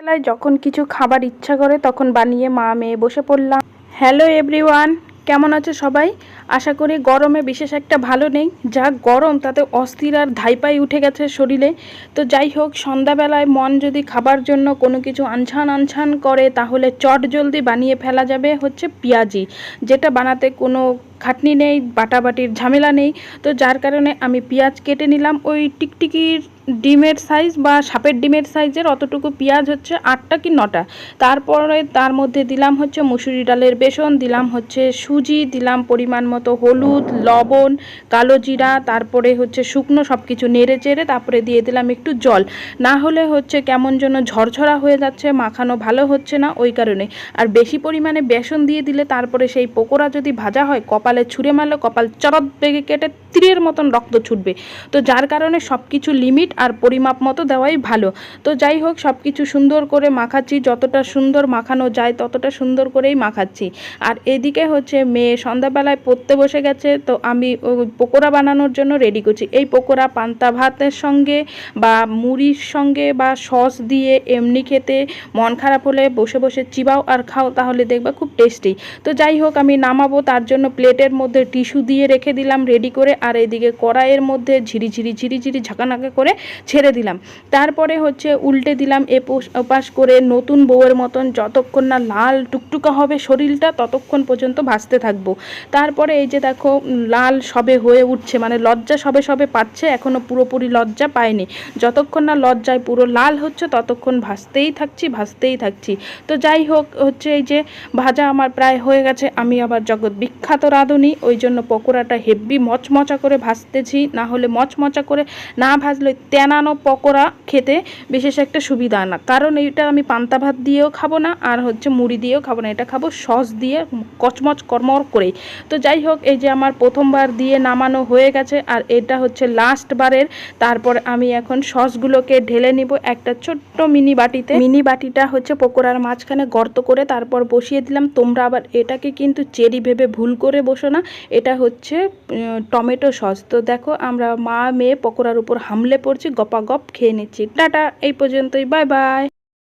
বেলায় যখন কিছু খাবার ইচ্ছা করে, তখন বানিয়ে মা মেয়ে বসে পড়লাম। হ্যালো এভরিওয়ান কেমন আছে সবাই? আশা করি গরমে বিশেষ একটা ভালো নেই। যা গরম, তাতে অস্থির আর ধাইপাই উঠে গেছে শরীরে। তো যাই হোক, সন্ধ্যাবেলায় মন যদি খাবার জন্য কোনো কিছু আনছান আনছান করে, তাহলে চট জলদি বানিয়ে ফেলা যাবে হচ্ছে পেঁয়াজি, যেটা বানাতে কোনো খাটনি নেই, বাটাবাটির ঝামেলা নেই। তো যার কারণে আমি পেঁয়াজ কেটে নিলাম। ওই টিকটিকির ডিমের সাইজ বা সাপের ডিমের সাইজের অতটুকু পেঁয়াজ হচ্ছে আটটা কি নটা। তারপরে তার মধ্যে দিলাম হচ্ছে মুসুরি ডালের বেসন, দিলাম হচ্ছে সুজি, দিলাম পরিমাণ মতো হলুদ, লবণ, কালো জিরা, তারপরে হচ্ছে শুকনো সব কিছু নেড়ে চেড়ে তারপরে দিয়ে দিলাম একটু জল। না হলে হচ্ছে কেমন যেন ঝরঝরা হয়ে যাচ্ছে, মাখানো ভালো হচ্ছে না ওই কারণে। আর বেশি পরিমাণে বেসন দিয়ে দিলে তারপরে সেই পকোড়া যদি ভাজা হয় কপালে ছুঁড়ে মারলে কপাল চরত বেগে কেটে তীরের মতন রক্ত ছুটবে। তো যার কারণে সব কিছু লিমিট আর পরিমাপ মতো দেওয়াই ভালো। তো যাই হোক সব কিছু সুন্দর করে মাখাচ্ছি। যতটা সুন্দর মাখানো যায়, ততটা সুন্দর করেই মাখাচ্ছি। আর এদিকে হচ্ছে মেয়ে সন্ধ্যাবেলায় পড়তে বসে গেছে, তো আমি পকোড়া বানানোর জন্য রেডি করছি। এই পকোড়া পান্তা ভাতের সঙ্গে বা মুড়ির সঙ্গে বা সস দিয়ে এমনি খেতে মন খারাপ হলে বসে বসে চিবাও আর খাও, তাহলে দেখবা খুব টেস্টি তো যাই হোক, আমি নামাবো, তার জন্য প্লেটের মধ্যে টিস্যু দিয়ে রেখে দিলাম রেডি করে, আর এদিকে কড়াইয়ের মধ্যে ঝিরি ঝিরি ঝিরি ঝিরি ঝাঁকানাকা করে ছেড়ে দিলাম। তারপরে হচ্ছে উল্টে দিলাম এপোস, ওপাশ করে নতুন বউয়ের মতন যতক্ষণ না লাল টুকটুকা হবে শরীরটা, ততক্ষণ পর্যন্ত ভাজতে থাকব। তারপরে এই যে দেখো, লাল সবে হয়ে উঠছে মানে লজ্জা সবে সবে পাচ্ছে এখনও পুরোপুরি লজ্জা পায়নি যতক্ষণ না লজ্জায় পুরো লাল হচ্ছে, ততক্ষণ ভাজতেই থাকছি ভাজতেই থাকছি। তো যাই হোক, হচ্ছে এই যে ভাজা আমার প্রায় হয়ে গেছে, আমি আবার জগৎ বিখ্যাত রাঁধুনি ওই জন্য পকোড়াটা হেব্বি মচমচা করে ভাজতেছি, না হলে মচমচা করে না ভাজলে তেনানো পকোড়া খেতে বিশেষ একটা সুবিধা না। কারণ এটা আমি পান্তা ভাত দিয়েও খাব না, আর হচ্ছে মুড়ি দিয়েও খাব না, এটা খাব সস দিয়ে কচমচ কর্মর করেই। তো যাই হোক, এই যে আমার প্রথমবার দিয়ে নামানো হয়ে গেছে, আর এটা হচ্ছে লাস্ট বারের তারপর আমি এখন সসগুলোকে ঢেলে নিব একটা ছোট্ট মিনি বাটিতে। মিনি বাটিটা হচ্ছে পকোড়ার মাঝখানে গর্ত করে তারপর বসিয়ে দিলাম, তোমরা আবার এটাকে কিন্তু চেরি ভেবে ভুল করে বসো না, এটা হচ্ছে টমেটো সস। তো দেখো, আমরা মা মেয়ে পকোড়ার উপর হামলে পড়ছি, গপা গপ খেয়ে নিচ্ছি। টাটা, এই পর্যন্তই, বাই বাই।